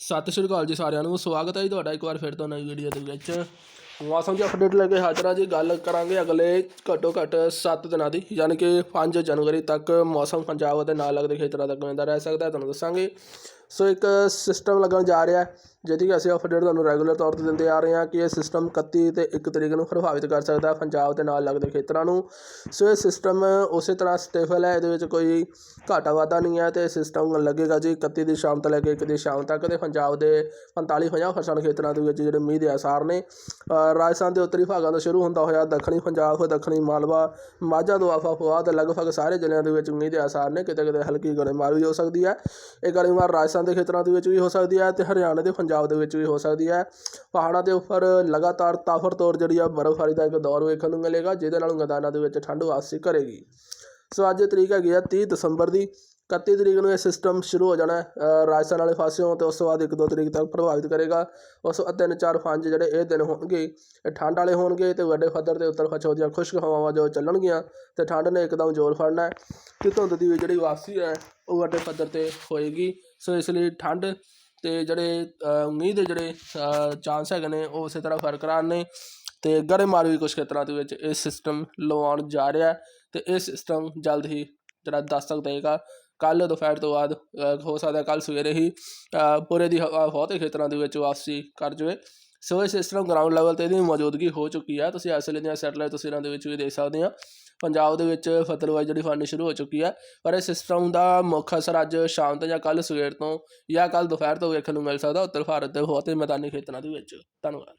ਸਤਿ ਸ਼੍ਰੀ ਅਕਾਲ ਜੀ ਸਾਰਿਆਂ ਨੂੰ, ਸਵਾਗਤ ਹੈ ਜੀ ਤੁਹਾਡਾ ਇੱਕ ਵਾਰ ਫਿਰ ਤੋਂ ਨਵੀਂ ਵੀਡੀਓ ਦੇ ਵਿੱਚ। ਮੌਸਮ ਦੀ ਅਪਡੇਟ ਲੈ ਕੇ ਹਾਜ਼ਰ ਹਾਂ ਜੀ। ਗੱਲ ਕਰਾਂਗੇ ਅਗਲੇ ਘੱਟੋ ਘੱਟ 7 ਦਿਨਾਂ ਦੀ, ਯਾਨੀ ਕਿ 5 ਜਨਵਰੀ ਤੱਕ ਮੌਸਮ ਪੰਜਾਬ ਅਤੇ ਨਾਲ ਲੱਗਦੇ ਖੇਤਰਾਂ ਤੱਕ ਕਿਵੇਂ ਰਹਿ ਸਕਦਾ ਤੁਹਾਨੂੰ ਦੱਸਾਂਗੇ। ਸੋ ਇੱਕ ਸਿਸਟਮ ਲੱਗਣ ਜਾ ਰਿਹਾ ਹੈ, ਜਿਹਦੀ ਕਿ ਅਸੀਂ ਅਪਡੇਟ ਤੁਹਾਨੂੰ ਰੈਗੂਲਰ ਤੌਰ ਤੇ ਦਿੰਦੇ ਆ ਰਹੇ ਹਾਂ ਕਿ ਇਹ ਸਿਸਟਮ 31 ਤੇ 1 ਤਰੀਕ ਨੂੰ ਪ੍ਰਭਾਵਿਤ ਕਰ ਸਕਦਾ ਹੈ ਪੰਜਾਬ ਦੇ ਨਾਲ ਲੱਗਦੇ ਖੇਤਰਾਂ ਨੂੰ। ਸੋ ਇਹ ਸਿਸਟਮ ਉਸੇ ਤਰ੍ਹਾਂ ਸਟੇਬਲ ਹੈ, ਇਹਦੇ ਵਿੱਚ ਕੋਈ ਘਾਟਾ ਵਾਧਾ ਨਹੀਂ ਹੈ ਤੇ ਸਿਸਟਮ ਲੱਗੇਗਾ ਜੀ 31 ਦੀ ਸ਼ਾਮ ਤੋਂ ਲੈ ਕੇ 1 ਦੀ ਸ਼ਾਮ ਤੱਕ ਤੇ ਪੰਜਾਬ ਦੇ 45 50 ਪਰਸੈਂਟ ਖੇਤਰਾਂ ਦੇ ਵਿੱਚ ਜਿਹੜੇ ਮੀਂਹ ਦੇ ਆਸਾਰ ਨੇ ਰਾਜਸਥਾਨ ਦੇ ਉੱਤਰੀ ਭਾਗਾਂ ਤੋਂ ਸ਼ੁਰੂ ਹੁੰਦਾ ਹੋਇਆ ਦੱਖਣੀ ਪੰਜਾਬ, ਦੱਖਣੀ ਮਾਲਵਾ, ਮਾਝਾ ਦੁਆਬਾ ਫਵਾਦ ਤੇ ਲਗਭਗ ਸਾਰੇ ਜ਼ਿਲ੍ਹਿਆਂ ਦੇ ਵਿੱਚ ਮੀਂਹ ਦੇ ਆਸਾਰ ਨੇ। ਕਿਤੇ ਕਿਤੇ ਹਲਕੀ ਗੜੇਮਾਰ ਵੀ ਹੋ ਸਕਦੀ ਹੈ। ਇਹ ਗੜੇਮਾਰ ਰਾਜਸਥਾਨ ਦੇ ਖੇਤਰਾਂ ਦੇ ਵਿੱਚ ਵੀ ਹੋ ਸਕਦੀ ਹੈ ਤੇ ਹਰਿਆਣਾ ਦੇ ਪੰਜਾਬ ਦੇ ਵਿੱਚ ਵੀ ਹੋ ਸਕਦੀ ਹੈ। ਪਹਾੜਾਂ ਦੇ ਉੱਪਰ ਲਗਾਤਾਰ ਤਾਫਰ ਤੌਰ ਜਿਹੜੀ ਆ ਬਰਫ਼ਬਾਰੀ ਦਾ ਇੱਕ ਦੌਰ ਵੇਖਣ ਨੂੰ ਮਿਲੇਗਾ, ਜਿਹਦੇ ਨਾਲ ਮੈਦਾਨਾਂ ਦੇ ਵਿੱਚ ਠੰਡ ਵਾਪਸੀ ਕਰੇਗੀ। ਸੋ ਅੱਜ ਤਰੀਕ ਹੈਗੀ ਆ 30 ਦਸੰਬਰ ਦੀ। 31 ਤਰੀਕ ਨੂੰ ਇਹ ਸਿਸਟਮ ਸ਼ੁਰੂ ਹੋ ਜਾਣਾ ਰਾਜਸਥਾਨ ਵਾਲੇ ਪਾਸਿਓਂ ਤੇ ਉਸ ਤੋਂ ਬਾਅਦ 1-2 ਤਰੀਕ ਤੱਕ ਪ੍ਰਭਾਵਿਤ ਕਰੇਗਾ। ਉਸ ਤਿੰਨ ਚਾਰ ਪੰਜ ਜਿਹੜੇ ਇਹ ਦਿਨ ਹੋਣਗੇ ਇਹ ਠੰਡ ਵਾਲੇ ਹੋਣਗੇ ਤੇ ਵੱਡੇ ਪੱਧਰ ਤੇ ਉੱਤਰ ਪੱਛਮ ਦੀਆਂ ਖੁਸ਼ਕ ਹਵਾਵਾਂ ਜੋ ਚੱਲਣਗੀਆਂ ਤੇ ਠੰਡ ਨੇ ਇੱਕਦਮ ਜ਼ੋਰ ਫੜਨਾ ਹੈ ਤੇ ਧੁੰਦ ਦੀ ਵੀ ਜਿਹੜੀ ਵਾਪਸੀ ਹੈ ਉਹ ਵੱਡੇ ਪੱਧਰ ਤੇ ਹੋਏਗੀ। ਸੋ ਇਸ ਲਈ ਠੰਡ ਤੇ ਜਿਹੜੇ ਅ, ਮੀਂਹ ਦੇ ਜਿਹੜੇ ਚਾਂਸ ਹੈਗੇ ਨੇ ਉਹ ਉਸੇ ਤਰ੍ਹਾਂ ਬਰਕਰਾਰ ਨੇ ਤੇ ਗੜੇਮਾਰ ਵੀ ਕੁਝ ਖੇਤਰਾਂ ਦੇ ਵਿੱਚ ਇਹ ਸਿਸਟਮ ਲਵਾਉਣ ਜਾ ਰਿਹਾ ਹੈ ਤੇ ਇਹ ਸਿਸਟਮ ਜਲਦ ਹੀ ਜਿਹੜਾ ਦਸਤਕ ਦੇਗਾ ਕੱਲ ਦੁਪਹਿਰ ਤੋਂ ਬਾਅਦ ਹੋ ਸਕਦਾ ਕੱਲ ਸਵੇਰੇ ਹੀ ਪੂਰੇ ਦੀ ਹਵਾ ਬਹੁਤੇ ਖੇਤਰਾਂ ਦੇ ਵਿੱਚ ਵਾਪਸੀ ਕਰ ਜਾਵੇ। ਸੋ ਇਹ ਸਿਸਟਮ ਗਰਾਊਂਡ ਲੈਵਲ ਤੇ ਇਹਦੀ ਮੌਜੂਦਗੀ ਹੋ ਚੁੱਕੀ ਹੈ। ਤੁਸੀਂ ਇਸ ਵੇਲੇ ਦੀਆਂ ਸੈਟਲਾਈਟ ਤਸਵੀਰਾਂ ਦੇ ਵਿੱਚ ਵੀ ਦੇਖ ਸਕਦੇ ਆ ਪੰਜਾਬ ਦੇ ਵਿੱਚ ਫਤਲਵਾਈ ਜਿਹੜੀ ਫੜਨੀ ਸ਼ੁਰੂ ਹੋ ਚੁੱਕੀ ਹੈ। ਪਰ ਇਹ ਸਿਸਟਮ ਦਾ ਮੁੱਖ ਅਸਰ ਅੱਜ ਸ਼ਾਮ ਤੋਂ ਜਾਂ ਕੱਲ ਸਵੇਰ ਤੋਂ ਜਾਂ ਕੱਲ ਦੁਪਹਿਰ ਤੋਂ ਵੇਖਣ ਨੂੰ ਮਿਲ ਸਕਦਾ ਉੱਤਰ ਭਾਰਤ ਦੇ ਬਹੁਤੇ ਮੈਦਾਨੀ ਖੇਤਰਾਂ ਦੇ ਵਿੱਚ। ਧੰਨਵਾਦ।